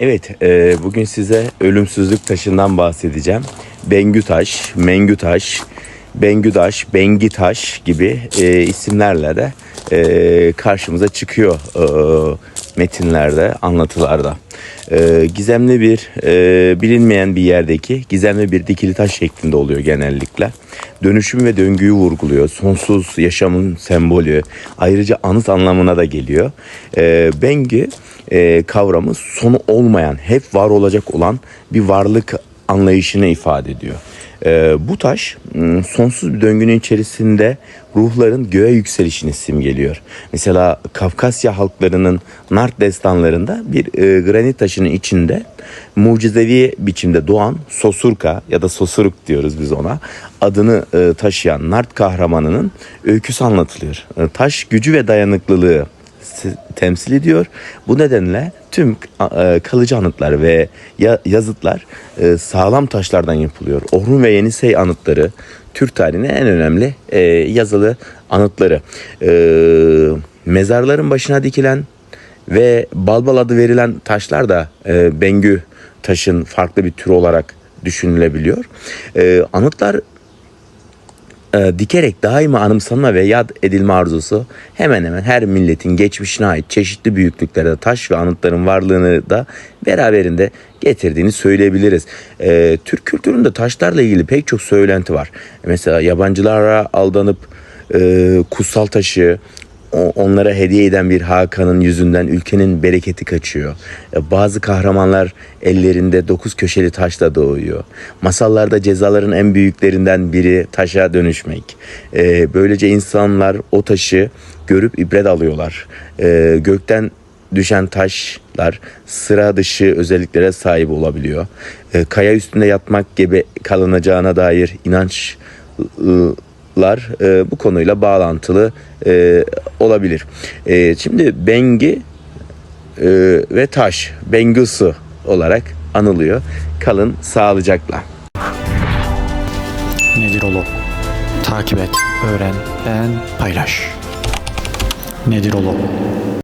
Evet, e, bugün size ölümsüzlük taşından bahsedeceğim. Bengü taş, mengü taş, bengü taş, bengi taş gibi e, isimlerle de e, karşımıza çıkıyor e, metinlerde, anlatılarda. E, gizemli bir, e, bilinmeyen bir yerdeki gizemli bir dikili taş şeklinde oluyor genellikle. Dönüşüm ve döngüyü vurguluyor. Sonsuz yaşamın sembolü. Ayrıca anıt anlamına da geliyor. E, Bengü e, kavramı sonu olmayan, hep var olacak olan bir varlık anlayışını ifade ediyor. E, bu taş m, sonsuz bir döngünün içerisinde ruhların göğe yükselişini simgeliyor. Mesela Kafkasya halklarının Nart destanlarında bir e, granit taşının içinde mucizevi biçimde doğan Sosurka ya da Sosuruk diyoruz biz ona adını e, taşıyan Nart kahramanının öyküsü anlatılıyor. E, taş gücü ve dayanıklılığı temsil ediyor. Bu nedenle tüm e, kalıcı anıtlar ve ya- yazıtlar e, sağlam taşlardan yapılıyor. Orhun ve Yenisey anıtları Türk tarihinin en önemli e, yazılı anıtları. Mezarların başına dikilen ve balbal adı verilen taşlar da Bengü taşın farklı bir tür olarak düşünülebiliyor. Anıtlar e, dikerek daima anımsanma ve yad edilme arzusu hemen hemen her milletin geçmişine ait çeşitli büyüklüklerde taş ve anıtların varlığını da beraberinde getirdiğini söyleyebiliriz. E, Türk kültüründe taşlarla ilgili pek çok söylenti var. Mesela yabancılara aldanıp e, kutsal taşı onlara hediye eden bir Hakan'ın yüzünden ülkenin bereketi kaçıyor. E, Bazı kahramanlar ellerinde dokuz köşeli taşla doğuyor. Masallarda cezaların en büyüklerinden biri taşa dönüşmek. E, Böylece insanlar o taşı görüp ibret alıyorlar. E, Gökten düşen taşlar sıra dışı özelliklere sahip olabiliyor. Kaya üstünde yatmak gibi kalınacağına dair inanç lar e, bu konuyla bağlantılı e, olabilir. E, şimdi bengi e, ve taş, bengüsü olarak anılıyor. Kalın sağlıcakla. Nedir olu? Takip et, öğren, beğen, paylaş. Nedir olu?